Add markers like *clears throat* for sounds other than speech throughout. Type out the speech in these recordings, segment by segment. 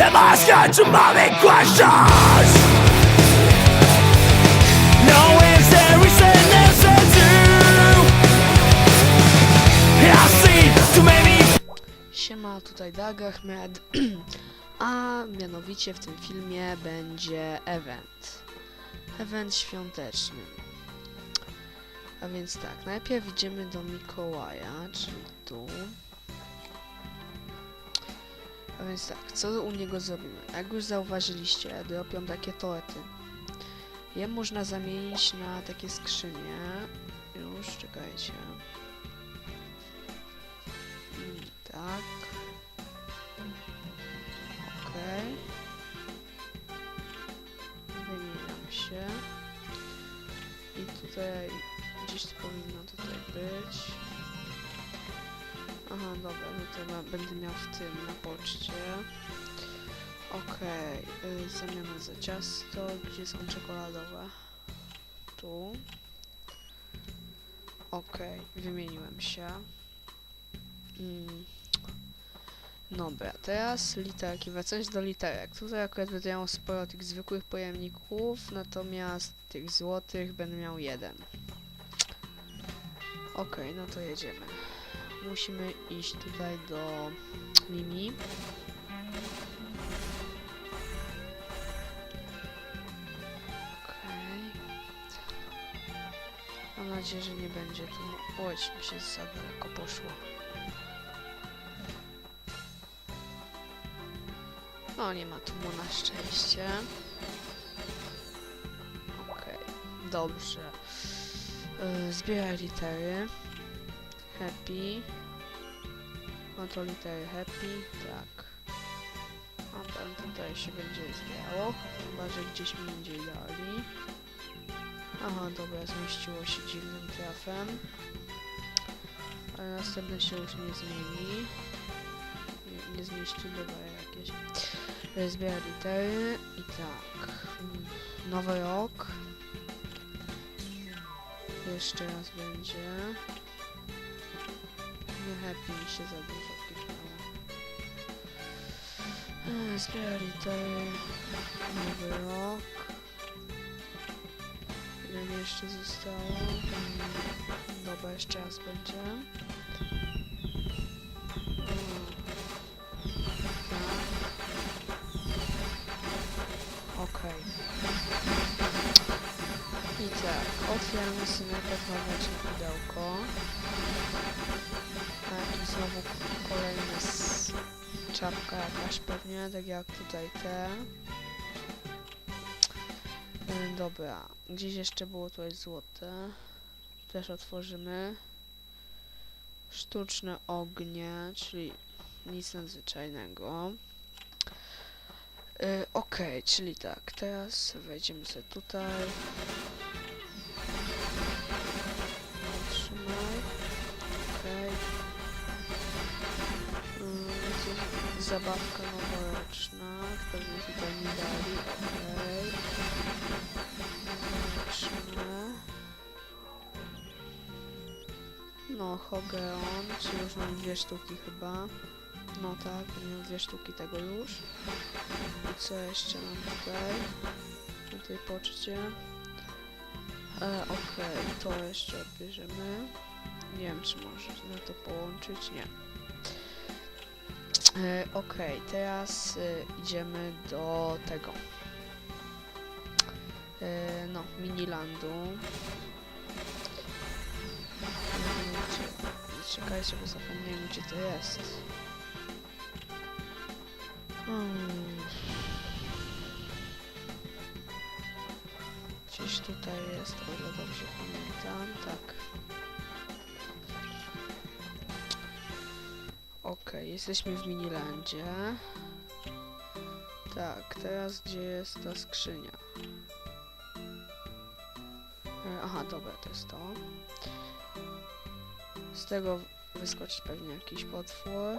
Am I scared questions? Siema, tutaj Dag Ahmed, *clears throat* a mianowicie w tym filmie będzie event. Event świąteczny. A więc tak, najpierw idziemy do Mikołaja, czyli tu. A więc tak, co u niego zrobimy? Jak już zauważyliście, dropią takie torety. Je można zamienić na takie skrzynie. Już, czekajcie. Mm, Tak. Okej. Wymieniam się. I tutaj gdzieś to powinno tutaj być. Aha, dobra, tutaj ma, będę miał w tym na poczcie. Okej, y, zamiana za ciasto. Gdzie są czekoladowe? Tu. Okej, wymieniłem się. Mm. Dobra, teraz literki, wracając do literek. Tutaj akurat będę miał sporo tych zwykłych pojemników, natomiast tych złotych będę miał jeden. Okej, no to jedziemy. Musimy iść tutaj do Mimi. Okej. Mam nadzieję, że nie będzie tu... Oj, mi się za daleko poszło. No, nie ma tu mu na szczęście. Okej, dobrze. Yy, zbieraj litery. Happy. Oto litery happy, tak. A tam tutaj się będzie zbierało, chyba że gdzieś mi indziej dali. Aha, dobra, zmieściło się dziwnym trafem. Ale następne się już nie zmieni. Nie, nie zmieści dobra jakieś. Zbiera litery i tak. Nowy rok. Jeszcze raz będzie. Nie mi się za dużo kliknęło. E, Zbiera litery. Nowy rok. Ile mi jeszcze zostało? Mm, Dobra, jeszcze raz będzie. Okej. I tak, otwieramy sobie wewnętrzne pudełko. Znowu kolejna s- czapka jakaś pewnie, tak jak tutaj te. Yy, dobra, gdzieś jeszcze było tutaj złote. Też otworzymy. Sztuczne ognie, czyli nic nadzwyczajnego. Yy, Okej, czyli tak, teraz wejdziemy sobie tutaj. Zabawka noworoczna, pewnie tutaj mi dali. Okej. Zobaczymy. No, Hogeon, czyli już mam dwie sztuki chyba. No tak, miałem dwie sztuki tego już. I co jeszcze mam tutaj? Na tej poczcie. E, Okej, to jeszcze odbierzemy. Nie wiem, czy może na to połączyć. Nie. E, Okej, teraz e, idziemy do tego. E, no, Minilandu. Gdzie- Czekajcie, bo zapomniałem, gdzie to jest. Hmm. Gdzieś tutaj jest, o ile dobrze pamiętam, tak. Okej, jesteśmy w Minilandzie. Tak, teraz gdzie jest ta skrzynia? E, Aha, dobra, to jest to. Z tego wyskoczy pewnie jakiś potwór.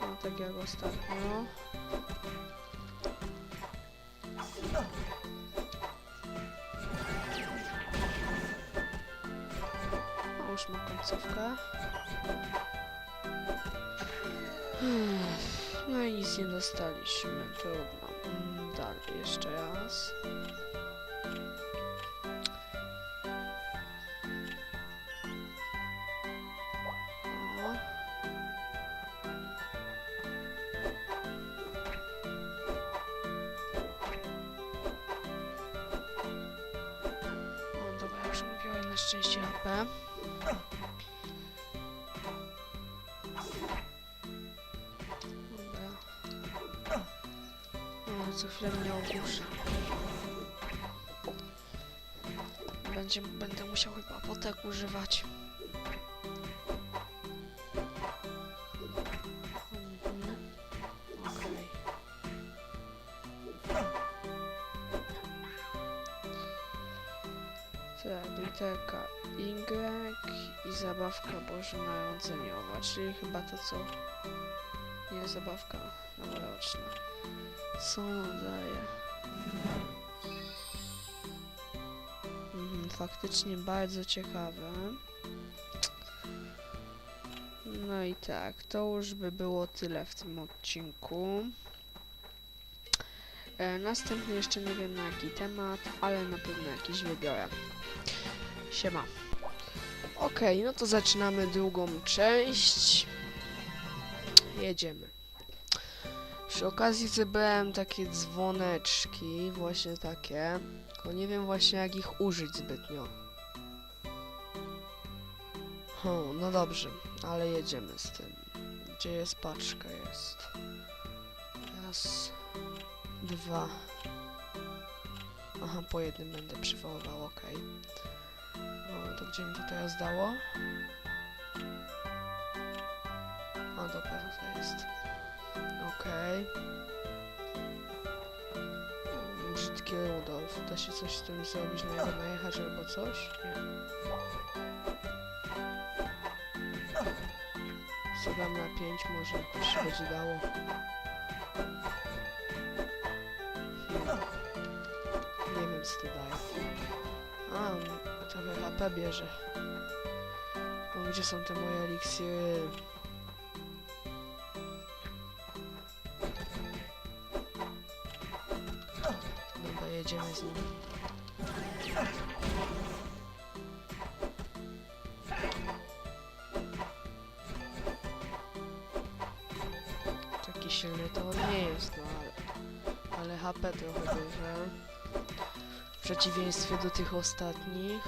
No, tak jak ostatnio. O, już ma końcówkę. No i nic nie dostaliśmy, trudno. Dalej, jeszcze raz. Na szczęście HP. Co chwilę mnie ogłusza. Będzie, będę musiał chyba potek używać. Mhm. Okej. Tak, literka Y i zabawka Boże Narodzeniowa, czyli chyba to co... Nie, zabawka noworoczna. Co ona daje? Mhm, faktycznie bardzo ciekawe. No i tak, to już by było tyle w tym odcinku. E, następny jeszcze nie wiem na jaki temat, ale na pewno jakiś wybiorę. Siema. Okej, no to zaczynamy drugą część. Jedziemy. Przy okazji zebrałem takie dzwoneczki, właśnie takie. Tylko nie wiem właśnie jak ich użyć zbytnio. Hmm, no dobrze, ale jedziemy z tym. Gdzie jest paczka? Jest. Raz, dwa. Aha, po jednym będę przywoływał, okej. No, to gdzie mi to teraz dało? A dobra, tutaj jest. Okej. Mm, Brzydki Rudolf. Da się coś z tym zrobić, na niego najechać albo coś? Nie. Zadam na 5, może jakoś się będzie dało. Nie wiem co to daje. A, trochę HP bierze. No, gdzie są te moje eliksiry? Dobra, jedziemy z nim. Taki silny to on nie jest, no ale... Ale HP trochę bierze. W przeciwieństwie do tych ostatnich.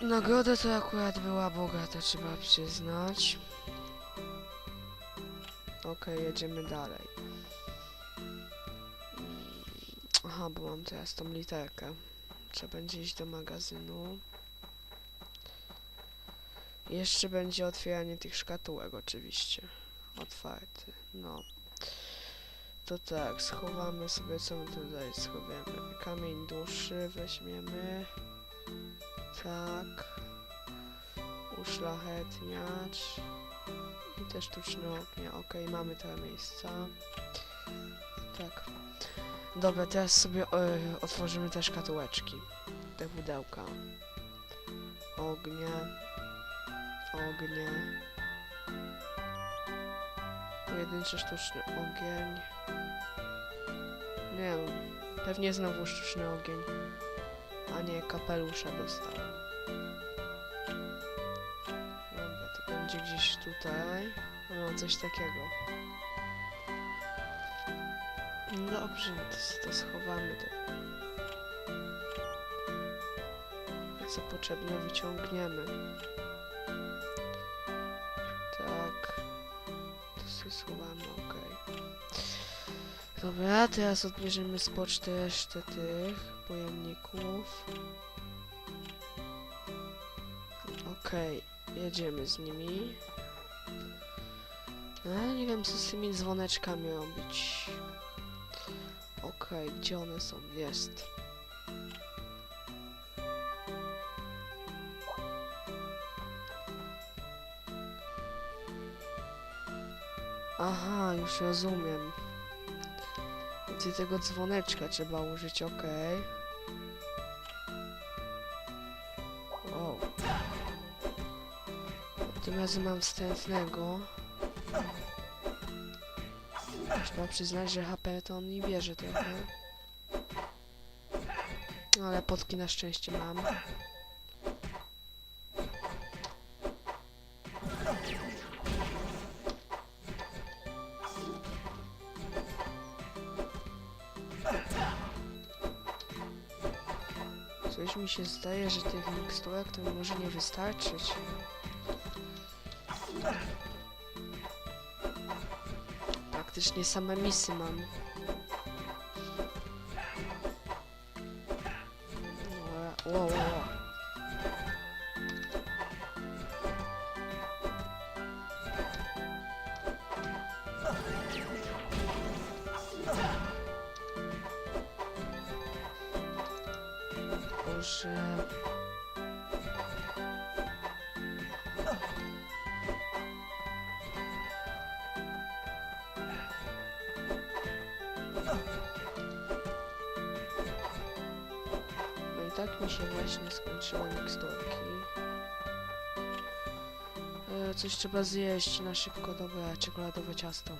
No, nagroda to akurat była bogata, trzeba przyznać. Okej, jedziemy dalej. Aha, bo mam teraz tą literkę. Trzeba będzie iść do magazynu. Jeszcze będzie otwieranie tych szkatułek oczywiście. Otwarty, no. To tak, schowamy sobie, co my tutaj schowamy. Kamień duszy weźmiemy. Tak. Uszlachetniacz. I te sztuczne ognie. Okej, mamy te miejsca. Tak. Dobra, teraz sobie e, otworzymy te szkatułeczki. Te pudełka. Ognie. Ognie. Pojedynczy sztuczny ogień. Nie wiem. Pewnie znowu sztuczny ogień. A nie, kapelusza dostałem. Dobra, to będzie gdzieś tutaj. No, coś takiego. Dobrze, to, to schowamy to. Co potrzebne wyciągniemy. Tak. To schowamy, okej. Dobra, teraz odbierzemy z poczty resztę tych pojemników. Okej, jedziemy z nimi. Ale nie wiem co z tymi dzwoneczkami robić. Okej, gdzie one są? Jest. Aha, już rozumiem. Ty tego dzwoneczka trzeba użyć, okej. O. Tym razem mam wstępnego. Trzeba przyznać, że HP to on nie bierze trochę. Ale potki na szczęście mam. Mi się zdaje, że tych miksturek to może nie wystarczyć. Praktycznie same misy mam. Boże. No i tak mi się właśnie skończyły miksturki. E, coś trzeba zjeść na szybko, dobra, czekoladowe ciasto.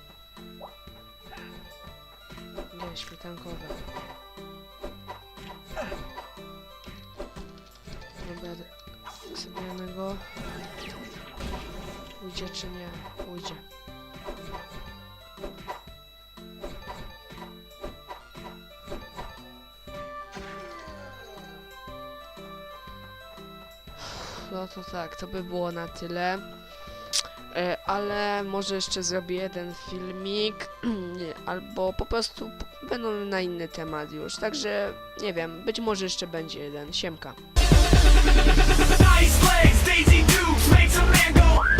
Nie, śmietankowe. Dobra, d- zabijamy go. Ujdzie czy nie? Ujdzie. No to tak, to by było na tyle. E, ale może jeszcze zrobię jeden filmik, *clears throat* nie, albo po prostu będą na inny temat już. Także nie wiem, być może jeszcze będzie jeden. Siemka. Nice legs, Daisy Duke makes a man go.